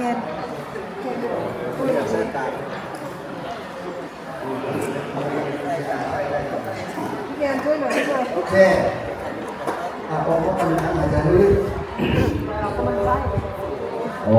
ยนเส้นตายพี่เทียนช่วยหน่อยช่วยโอเคอะองค์พระปัญญาอาจารย์ลึกโอ้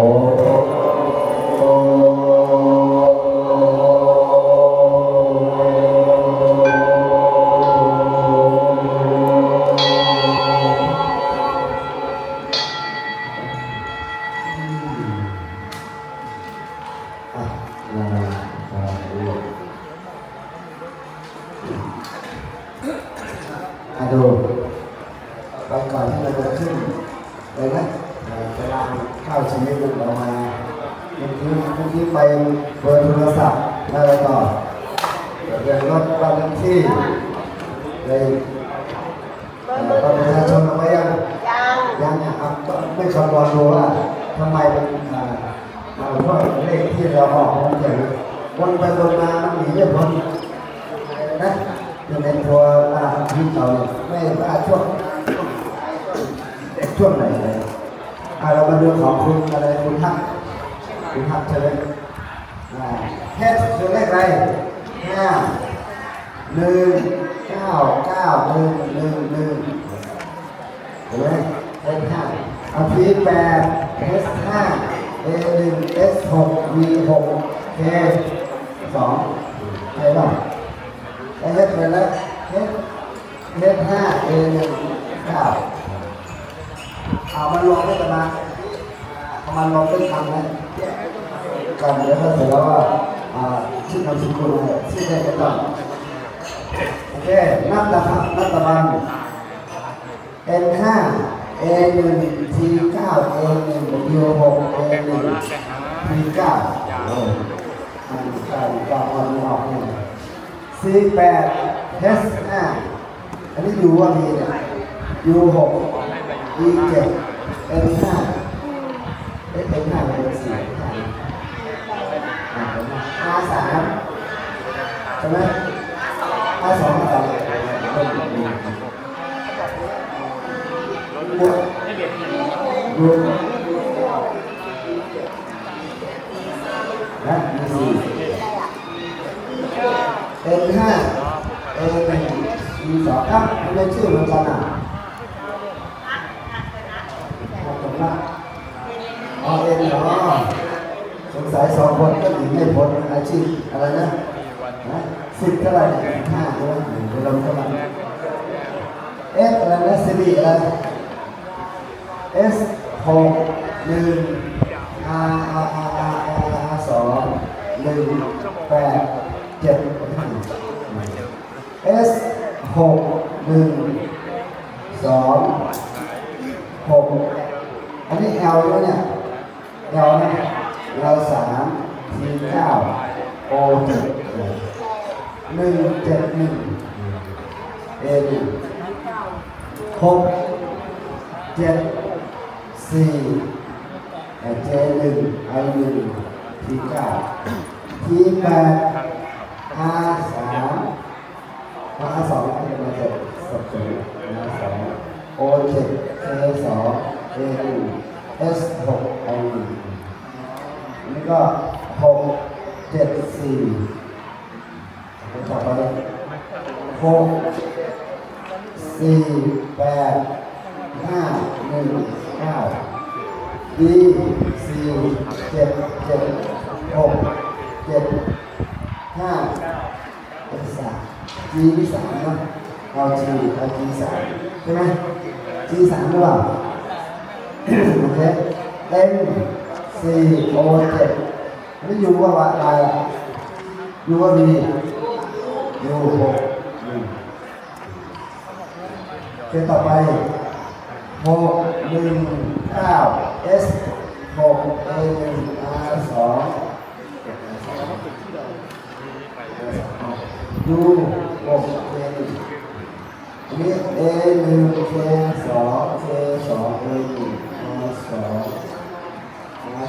ที่เราจะขึ้นเลยนะเอ่อเวลาเข้าชีวิตเรามาเมื่อกี้เมื่อกี้ไปเบอร์โทรศัพท์แล้วอะไรต่อเรื่องรถบ้านที่เลยบัตรประชาชนเอาไว้ยังยังยังอะครับไม่คำนวณดูว่าทำไมมันอ่าเพราะเลขที่เราออกมันอย่างวนไปวนมามันหนีไม่พ้นนะอยู่ในตัวลาที่เราไม่ว่าช่วง ช่วงไหนเลยอ่าเรามาดูของคุณอะไรคุณทักคุณทักใช่ไหมอ่าแค่คือเลขอะไรห้าหนึ่งเก้าเก้าหนึ่งหนึ่งหนึ่งเห็นไหม S ห้าเอา P แปด S ห้า A หนึ่ง S หก V หก K สองใช่ป่ะไอ้ H เป็นแล้ว H H ห้า A หนึ่งเก้า เอามันลงได้ประมาณเอามันลงเป็นคำนะกันเดี๋ยวก็เสร็จแล้วว่าอ่าชื่อนามสกุลอะไรชื่อได้ก็ต้องโอเคนับนะครับนับตะวัน N ห้า A หนึ่ง T เก้า A หนึ่ง U หก A หนึ่ง T เก้าโอ้อันเก้าเก้าอันนี้ออกเนี่ย C แปด H ห้าอันนี้ U ว่ามีเนี่ย U หก E เจ็ด N ห้า N ห้าเป็นสี่ห้าสามใช่ไหม R สอง R สองบวกไม่เบียดเบียนรวมนะสี่เอ็นห้าเอ็นหนึ่งสองครับไม่ได้ชื่อเหมือนกันอะขอบคุณมากอ๋อเอ็นเหรอสงสัยสอง คนก็หนีไม่พ้นอาชีพอะไรนะสิบเท่าไหร่ห้าใช่ไหมเดี๋ยวเราเท่าไหร่เอสอะไรนะสิริอะไร S หกหนึ่ง R R R R R R สองหนึ่งแปดเจ็ด S หกหนึ่งสองหกอันนี้ L ด้วยเนี่ย L นะ L สาม เก้า O เจ็ดหนึ่งเจ็ดหนึ่ง A หนึ่งหกเจ็ดสี่เจหนึ่งไอหนึ่งทีเก้าทีแปดอาสามอาสองจะมาเสร็จสับสนอาสองโอเจ็ดเคสอง A หนึ่ง S หก I หนึ่งนี่ก็ หกเจ็ดสี่ต่อไปหกสี่แปดห้าหนึ่งเก้า D สี่เจ็ดเจ็ดหกเจ็ดห้าเป็นสาม G ที่สามเนาะเอา G เอา G สามใช่ไหม G สามหรือเปล่าโอเค M สี่ O เจ็ด นี่ยูว่าว่าอะไรอยู่ว่า V ยูหกหนึ่งเคต่อไปหกหนึ่งเก้า S หกหนึ่ง R สองยูหกเอันนี้ A หนึ่ง K สอง K สอง A หนึ่ง R สอง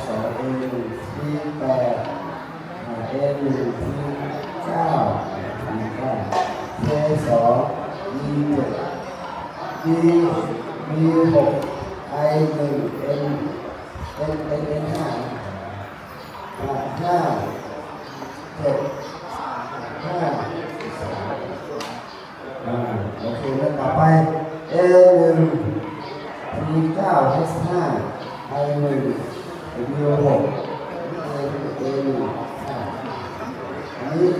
สอง A หนึ่ง T แปด A หนึ่ง T เก้า T เก้า K สอง E เจ็ด D B หก I หนึ่ง N N N N ห้าห้าเจ็ดห้าอ่าโอเคแล้วต่อไป A หนึ่ง T เก้า H ห้า I หนึ่ง U หก A A หนึ่งอ่าอันนี้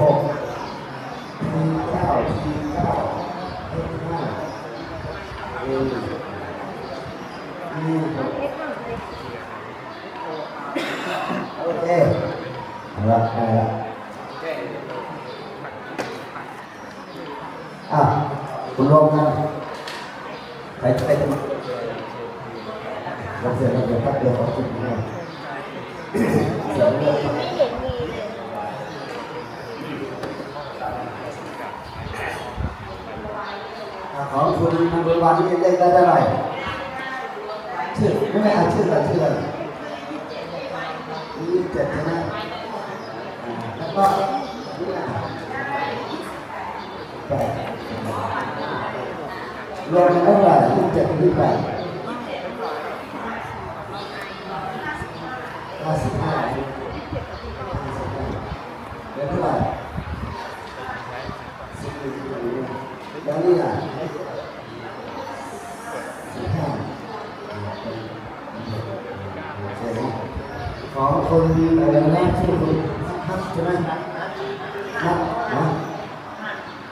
หก T เก้า T เก้า H ห้า A หนึ่ง U หกโอเคเอาละเอาละอะคุณลงนไปไปกัน เราเสียเราเดี๋ยแป๊บเดียวเขาจุดให้เสียงเลือดอะของคุณนันเบร์วันนี่เลขได้เท่าไหร่ชื่อไม่ไม่อาชื่ออะไรชื่ออะไรยี่สิบเจ็ดใช่ไหมแล้วก็แปดรวมกันเท่าไหร่ยี่สิบเจ็ดยี่สิบแปดห้าสิบห้าเดือนเท่าไหร่สิบหนึ่งแล้วนี่ อะสิบห้าของคนอะไรนะชื่อคุณฮัทใช่ไหมฮัทนะ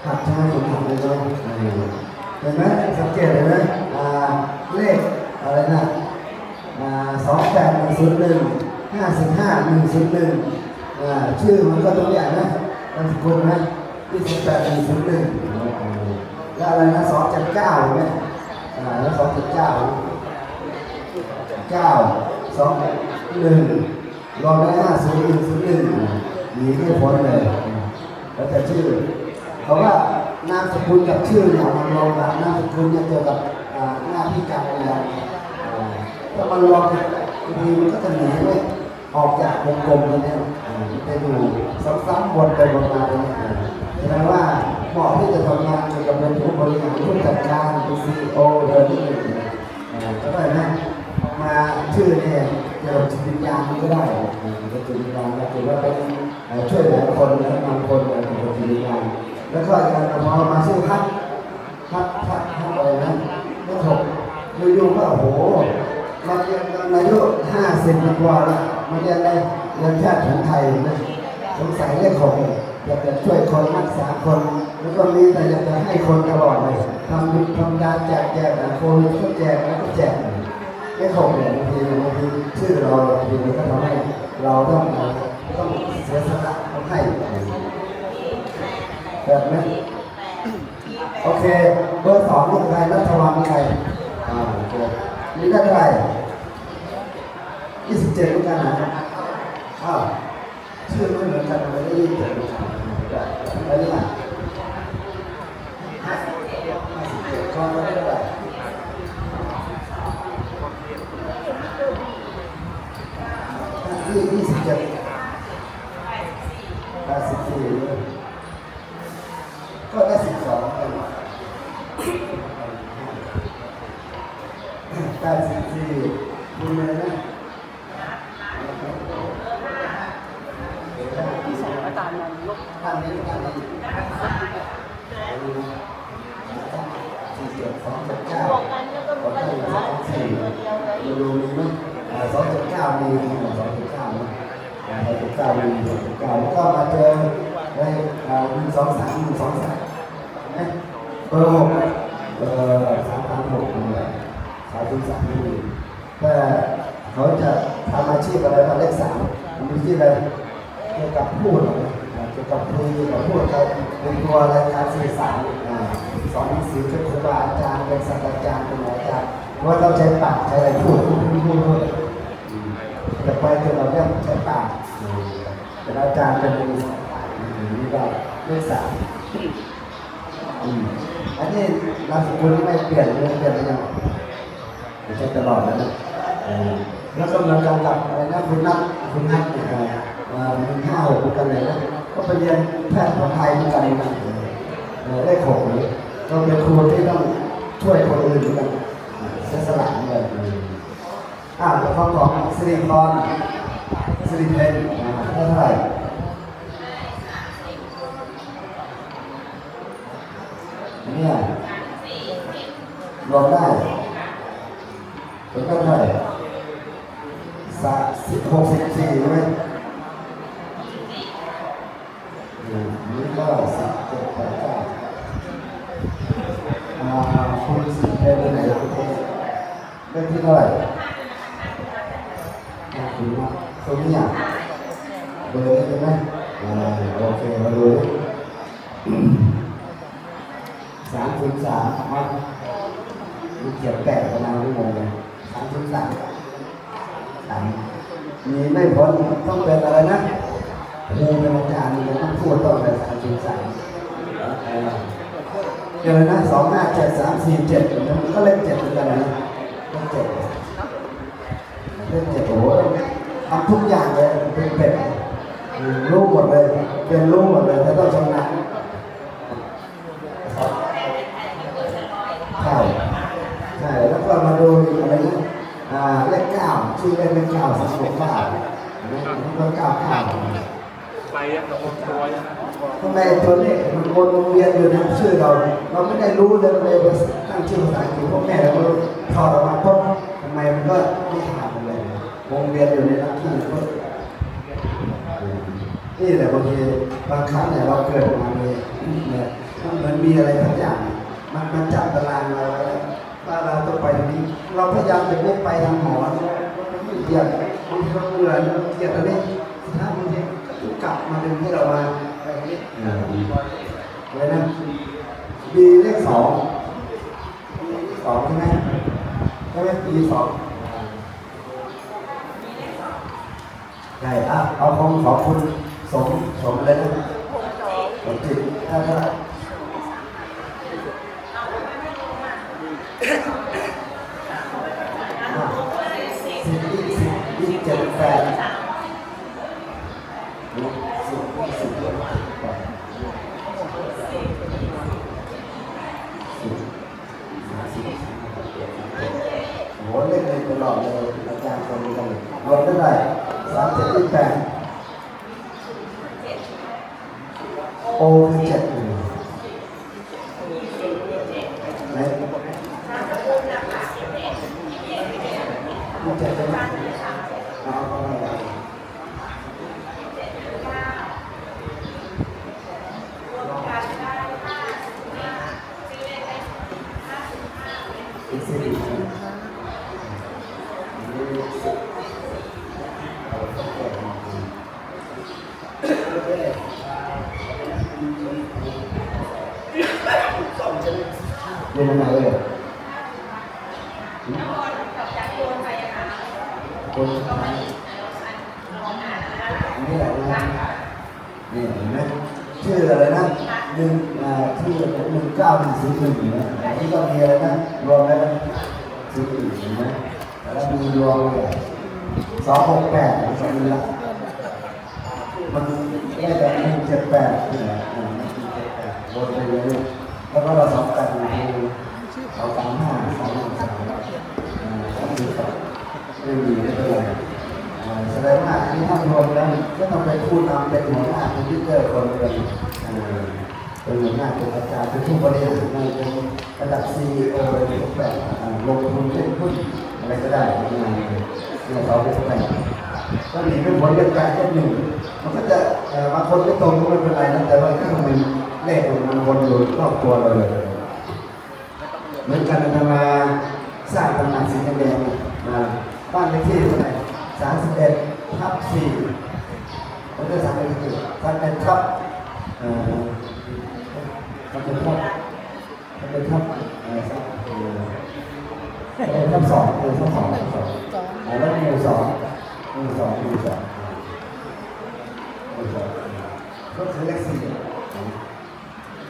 หักใช่ไหมผมหักเลยเลยเห็นไหมสังเกตเห็นไหมอ่าเลขอะไรนะอ่าสองแปดหนึ่งศูนย์หนึ่งห้าสิบห้าหนึ่งศูนย์หนึ่งอ่าชื่อมันก็ตรงอย่างนะนามสกุลนะที่สองแปดหนึ่งศูนย์หนึ่ง อะไรนะสองเจ็ดเก้าเนไหมอ่าแล้วสองเจ็ดเก้าเก้าสองหนึ่งรวมได้ห้าศูนย์หนึ่งศูนย์หนึ่งหนีไม่พ้นเลยแล้วแต่ชื่อเพราะว่านามสกุลกับชื่อเนี่ยมันรองกันนามสกุลเนี่ยเกี่ยวกับอ่าหน้าที่การงานอ่าถ้ามันรองกันบางทีมันก็จะหนีไม่ออกจากวงกลมตรงเนี้ยอ่จะอยู่ซ้ำๆวนไปวนมาตรงเนี้ยแสดงว่าเหมาะที่จะทำงานเกี่ยวกับ ซีโอเดินที่หนึ่งอ่าก็ได้นะมาชื่อเนี่ยเกี่ยวกับจิตวิญญาณก็ได้เป็นจิตวิญญาณก็ถือว่าเป็นช่วยเหลือคนและนำคนเกี่ยวกับจิตวิญญาณแล้วก็การพอมาชื่อพัดพัดพัดพัดอะไรนะก็ถกอยู่ๆก็โอ้โหมาเรียนกันอายุห้าสิบกว่าแล้วมาเรียนในเรียนแพทย์แผนไทยนะสงสัยเรื่องของ อยากจะช่วยคนรักษาคน แล้วก็มีแต่อยากจะให้คนตลอดเลยทำบุญทำการแจกแจกอะโควิดก็แจกแล้วก็แจกไม่คงเนี่ยบางทีบางทีชื่อเราบางทีมันก็ทำให้เราต้องต้องเสียสละต้องให้แบบนี้โอเคเบอร์สองนี่ใครรัฐวัลนี่ใครอ่าโอเคนี่ได้เท่าไหร่ยี่สิบเจ็ดเหมือนกันนะอ้าวชื่อไม่เหมือนกันไม่ได้ยี่สิบเจ็ดเหมือน ได้แล้วห้าสิบเจ็ดคอนได้าไหร่ยี่ยี่สิบเจ็ดแปดสิบสี่ก็ได้สิบสองกันแปดสิบสี่คุณเลยนะ ที่สองอาจารย์มันลบ ท่านนี้ท่านนี้ สี่เจ็ดสองเจ็ดเก้าขานสองสี่ดูดูมีสองเจ็ดเก้ามีสองเจ็ดเก้านะสองเจ็ดเก้ามีสองเจ็ดเก้าแล้วก็มาเจอในหนึ่งสองสามหนึ่งสองสามนะเบอร์หกเออสามพันหกเลยสามพันสามนี่แต่เขาจะทำอาชีพอะไรมาเลขสามมีที่อะไรเกี่ยวกับพูดนะเกี่ยว กับคุยกับพูดเขาเป็นตัวรายการสื่อสารสอนหนังสือเป็นครูบาอาจารย์เป็นศาสตราจารย์เป็นอาจารย์ว่าเราใช้ปากใช้อะไรพูดพูดพูดพูดพูดอืมแต่ไปจนเราเนี่ยใช้ปากเป็นอาจารย์เป็นอืมนี่ก็เรื่องสามอันนี้นามสกุลไม่เปลี่ยนเลยเปลี่ยนเลยยังไม่ใช่ตลอดแล้วนะแล้วก็เหมือนกันกับอะไรนะคุณนัทคุณนัทเนี่ยอ่ามันห้าหกกันเลยนะ ก็ไปเรียนแพทย์ของไทยเหมือนกันนะเออได้หกเลยก็เป็นครูที่ต้องช่วยคนอื่นเหมือนกันเสียสละเลยอ่าแล้วก็ของสิริพรสิริเพนเท่าไหร่เนี่ยรวมได้รวมได้เท่าไหร่สามสิบหกสิบสี่ใช่ไหม อืมนี่ก็สิบเจ็ดแปดเก้าอ่าคุณสิบเป็นไหนคุณ เลขที่เท่าไหร่อ่าคุณมาตรงนี้อะเบอร์นี้ใช่ไหมโอเคมาดูสามศูนย์สามมาดูเขียนแปดประมาณนี้งงเลยสามศูนย์สามสามมีไม่พ้นต้องเป็นอะไรนะครูเป็นอาจารย์มันต้องพูดต้องอะไรสามสิบสามเดี๋ยวนะสองห้าเจ็ดสามสี่เจ็ดมันก็เลขเจ็ดเหมือนกันนะ เลขเจ็ดโอ้โหทำทุกอย่างเลยเป็นเป็ดอืมรู้หมดเลยเป็นรู้หมดเลยแต่ต้องชำนาญใช่ใช่แล้วก็มาดูอีกอะไรนะอ่าเลขเก้าชื่อเลขเลขเก้าสมหกเก้าแล้วก็เก้าเก้าไปยังกับคนตัวนะทำไมตัวเลขมันวนเวียนอยู่ในชื่อเรา เราไม่ได้รู้เลยเลยตั้งชื่อภาษาอังกฤษพ่อแม่เราก็ถอดออกมาปุ๊บทำไมมันก็ไม่ขาดเลยวงเวียนอยู่ในหน้าที่ก็ นี่บางทีบางครั้งเนี่ยเราเกิดมาเนี่ยเนี่ยมันเหมือนมีอะไรทั้งอย่าง มันมันจับตารางเราไว้ว่าเราต้องไปตรงนี้ เราพยายามจะไม่ไปทางหมอเราไม่เกียดบางทีเราเบื่อเราเกลียดอะไรสุดท้าบางทีก็กลับมาดึงให้เรามาไปตรงนี้เลยนะปีเลขสองสองใช่ไหมใช่ไหมปีสองใช่อะเอาของขอบคุณ สมสมเลยนะสมจิตถ้าถ้าอะสิบยี่สิบยี่สิบเจ็ดแปดสิบยี่สิบเจ็ดแปดโหเล่นเลยตลอดเลยอาจารย์คนนี้กันรวมเท่าไหร่สามเจ็ดยี่แปด โอคือเจ็ดหนึ่งไหนยี่เจ็ดใช่ไหมเอาเอาเอาเอาอีกสิบอีกสิบ เรียนอะไรเลยคนสุดท้ายนี่แหละนะนี่เห็นไหมชื่ออะไร นะหนึ่งอ่าชื่หนึ่งเก้าหนึ่งศูนย์หนึ่งนะที่ก็มีอะไรนะรวมแล้วนะศูนย์หนึ่งนไหมแล้วมีรวมเลยสองหกแปดสองนี้ละมันได้แต่หนึ่งเจ็ดแปดนี่แหละหนึ่งเจ็ดแปดวนไปเยอยแล้วก็เราสองแปดหนึ่งสองสามห้าสองหนึ่งสามสอ่าไม่มีไม่เป็นไร แสดงว่าที่ท่านรวมแล้วก็ต้องเป็นผู้นำเป็นหัวหน้าเป็นลิดเดอร์คนหนึ่งอ่าเป็นหัวหน้าเป็นอาจารย์เป็นผู้บริหารในเป็นระดับซีอีโอเป็นทุกแบบอ่ลงทุนเล่นหุ้นอะไรก็ได้ในงานเขาเป็นทุกแบบก็หนีไม่พ้นเรื่องการก็หนึ่งมันก็จะบางคนไม่ตรงก็ไม่เป็นไรนะแต่ว่าถ้ามันเลขมันวนอยู่รอบตัวเราเลย เหมือนกันนะมาสร้างตำนานสีแดงๆมาบ้านเลขที่เท่าไหร่สามสิบเอ็ด ทับสี่ผมจะสามเอ็ดทับสามเอ็ดทับเอ่อสามเอ็ดทับสามเอ็ดทับเอ่อสามเอ่อสามเอ็ดทับสองเออทับสองทับสองอ่าแล้วหมู่สองหมู่สองหมู่สองหมู่สองก็คือเลขสี่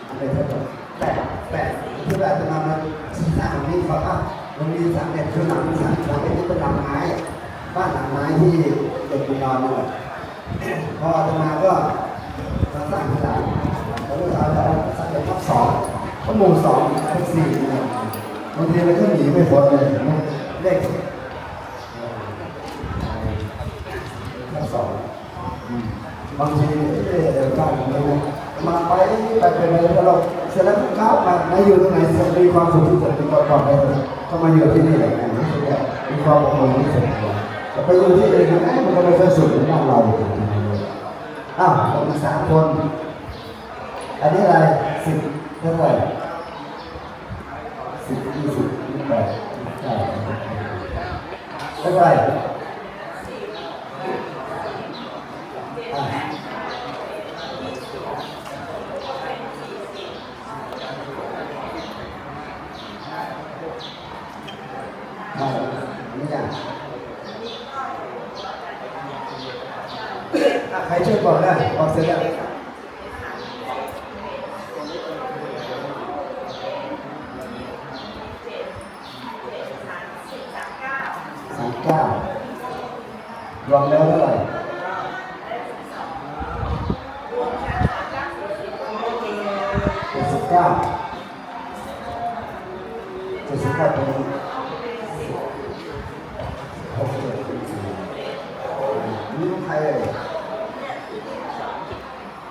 อันเป็นเท่าไหร่แปดแปดที่เราจะนำมาชี้สร้างนี่เขาว่ามันมีสามเด็ดคือหลังสามหลังเป็นที่เป็นหลังไม้บ้านหลังไม้ที่เด็กมีนอนเนี่ยพอจะมาก็มาสร้างที่หลังแล้ว ก็เอาเอาสามเด็ดทับสองก็หมู่สองเป็นสี่สี่บางทีมันก็หนีไม่พ้นเลยเลขทับสองบางทีเอ๊ะเดี๋ยวบ้านมเลยนะมาไปไปเป็นอะไรก็เราเสร็จแล้วก็เข้ามามาอยู่ตรงไหนมีความสุขที่สุดมีความปลอดภัยก็มาอยู่ที่นี่แหละรู้สึกว่ามีความอบอุ่นที่สุดไปอยู่ที่อื่นะมันก็ไม่ค่อยสุดเหมือนบ้านเราอ้าวเราสามคน อันนี้อะไรสิบเท่าไหร่สิบยี่สิบยี่สิบแปดยี่สิบเก้าเท่าไหร่ใครช่วยบอกได้บอกเสร็จแล้วสามเก้ารวมแล้วเท่าไหร่เจ็ดสิบเก้าเจ็ดสิบเก้าตรงนี้ โอเคนี่ลูกใครเลย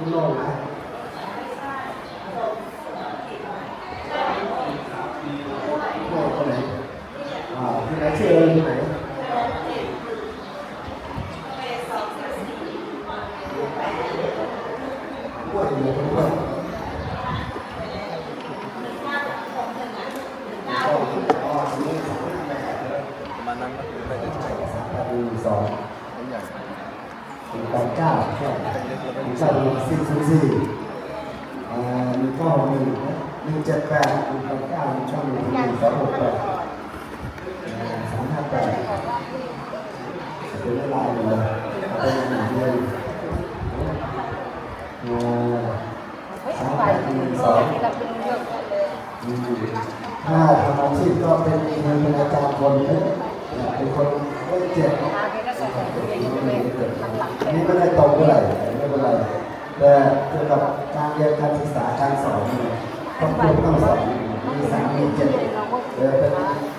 คุณโลงนะโลงคนไหนอ่าที่ไหนชื่ออะไรที่ไหนอ้วนอยู่คนอ้วนอ๋อนี่สองแปดมานั่งก็คือไม่ได้ใช้หนึ่งสองผมอยากหนึ่งแปดเก้าใช่ หนึ่งเก้าหนึ่สี่ศูนย์สี่อ่าหนึ่งเก้าหนึ่งหนึ่งเจ็ดแปดหนึ่งแปดเก้าหนึ่งเก้าหนึ่งหนึ่งสองหกแปดสามห้าแปดเป็นเวลาเลยเป็นหนึ่งเดือนอ่าสามแปดหนึ่งสองอืมถ้าทำอาชีพก็เป็นเงินเป็นอาจารย์คนนึงเป็นคนเจ็บอันนี้ไม่ได้ตรงเท่าไหร่ แต่เกี่ยวกับการเรียนการศึกษาการสอนเนี่ยต้องพูดต้องสอนมีสามมีเจ็ดเออเป็น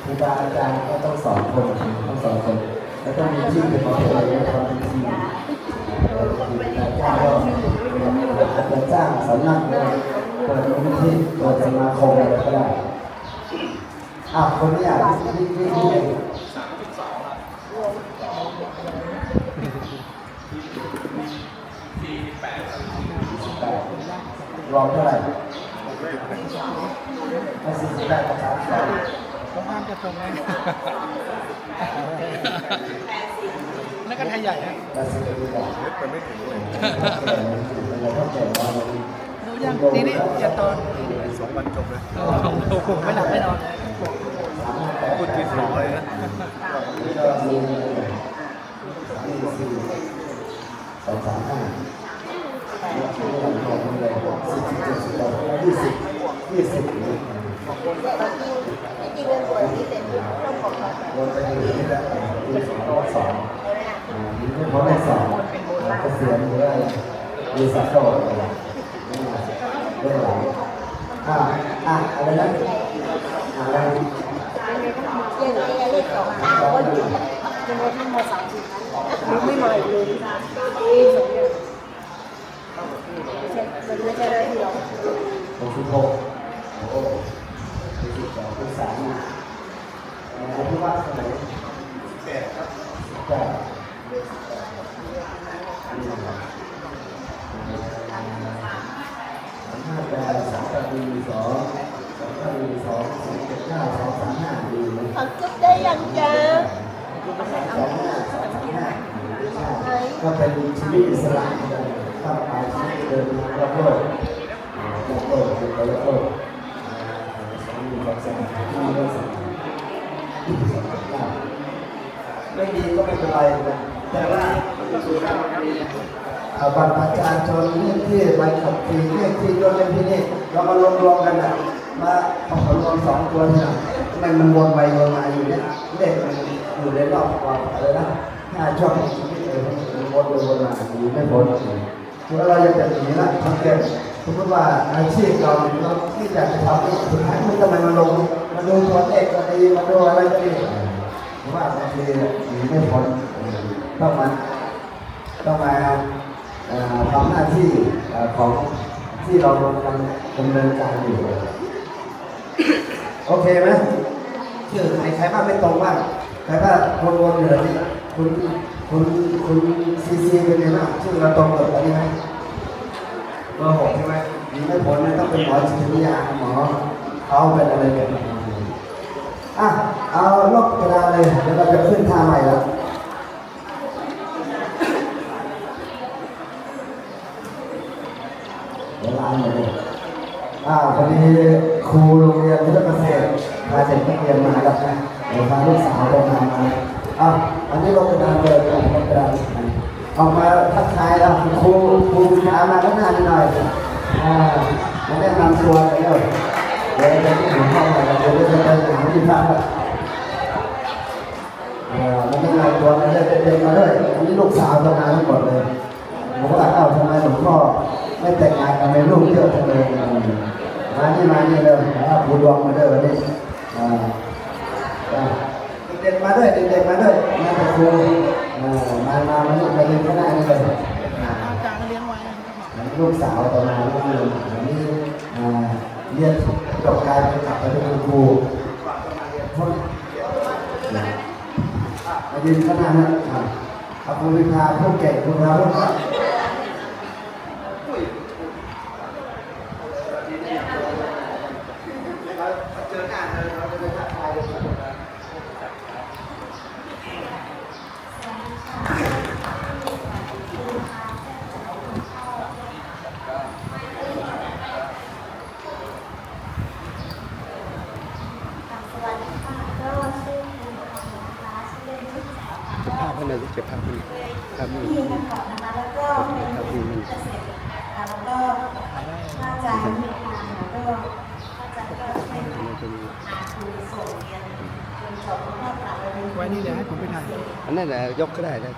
ครูบาอาจารย์ก็ต้องสอนคนต้องสอนคน แล้วก็มีที่เป็นของตัวเองทำเป็นทีมอาจารย์ก็อาจจะจ้างสำนักเลยเปิดมูลนิธิเปิดสมาคมอะไรก็ได้อะคนนี้อะนี่นี่นี่นี่สี่สิบแปด รวมเท่าไหร่ไม่สี่สิบแปดกับสามสิบต้องห้ามจะตรงไงนั่นก็ไทยใหญ่นะแปดสิบเอ็ดดีกว่าเล็กไปไม่ถึงเลยดูยังทีนี้อย่าตอนสองวันจบเลยไม่หลับไม่นอนพูดกินหมอเลยนะสองสามห้า ยี่สิบยี่สิบลงไปอยู่ที่ละที่สองสองนี่ไม่พอได้สองเกษียณหรืออะไรมีสักโตอะไรได้หลายอ่าอ่าอะไรนะอะไรเลขสองตาคนจนกระทั่งมาสามสี่ครั้งหนูไม่มาเลยปีสองเดือนไม่ใช่มันไม่ใช่หน้าที่เราหกสิบหกโอ้โหสี่สิบสองเป็นสามนะเอ่อที่ว่าเท่าไหร่แปดครับแปดนี่นะครับสามห้าแปดสามแปดหนึ่งสองสองแปดหนึ่งสองสี่เจ็ดเก้าสองสามห้าดีไหมเขาจุดได้ยังจ้าสองห้าสองสามห้าก็เป็นชีวิตอิสระ เลยถ้าไปเดินทางรอบโลกอ่ารอบโลกเป็นไปรอบโลกอ่าสองหนึ่งสองสามห้าหกสามยี่สิบสองเก้าไม่ดีก็ไม่เป็นไรนะแต่ว่าบัตรประชาชนเลขที่ใบขับขี่เลขที่รถเลขที่นี่เรามารวมรวมกันนะมาเอาผลรวมสองตัวนี่ยทำไมมันวนไปวนมาอยู่เนี่ยเลขมันอยู่ในรอบกว่าอะไรนะถ้าชอบชีวิตเลยมันวนไปวนมาอยู่ไม่พ้นเลย คือเราอย่ากจะหนีละทำเกินสมมติว่าอาชีพเราเราที่อยากจะทำนี่สุดท้ายมันทำไมมาลงมาดูตัวเลขก็ดีมาดูอะไรก็ดีผมว่าบางทีหนีไม่พ้นต้องมาต้องมาทำหน้าที่ของที่เรากำลังดำเนินการอยู่ โอเคไหมชื่อใครใครบ้างไม่ตรงบ้างใครบ้างวนวนๆเหลือนี่คุณ คุณคุณซีซีเป็นไงบ้างชื่อเราตรงกับอันนี้ไหมเบอร์หกใช่ไหมมีไม่ผลนะต้องเป็นหมอจิตวิทยาหมอเขาเป็นอะไรกันอะเอาลบกระดาษเลยเดี๋ยวเราจะขึ้นท่าใหม่แล้วเวลาหมดเลยอ่าพอดีครูโรงเรียนพุทธเกษตรพาเด็กนักเรียนมาแล้วนะเดี๋ยวพาลูกสาวลงมามา อะอันนี้ลงกระดานเลยลงกระดานออกมาทักทายแล้วครูครูพามาข้างหน้านิดหน่อยอ่ามาแนะนำตัวกันเร็วเดี๋ยวจะที่หนูเข้ามาเดี๋ยวจะไปหาที่พักเออมาแนะนำตัวกันเลยเด็กๆมาด้วยอันนี้ลูกสาวทำงานทั้งหมดเลยผมก็เอ้าทำไมหลวงพ่อไม่แต่งงานกับแม่ลูกเยอะจังเลยมานี่มานี่เลยนะครูดวงมาด้วยวันนี้อ่า เด็กๆมาด้วยเด็กๆมาด้วยมาแต่ครูอ่ามามามานี่มาเรียนข้างหน้านี่เลยอ่าอาจารย์เลี้ยงไว้นะครับลูกสาวต่อมาลูกเรียนอันนี้อ่าเรียนจบการเป็นกลับไปเป็นคุณครูมายืนข้างหน้านะอ่าเอาครูวิพาผู้เก่งครูพาผู้เก่ง ภาพให้หน่อยเก็บภาพให้ครับนี่ ที่กันก่อนนะคะแล้วก็เป็นเกษตรอ่าแล้วก็ถ้าอาจารย์มีทางแล้วก็อาจารย์ก็ให้หาครูส่งเรียนจนจบแล้วก็กลับไปเรียน ไว้นี่เลยให้ผมไปถ่าย อันนั้นแหละ ยกก็ได้นะ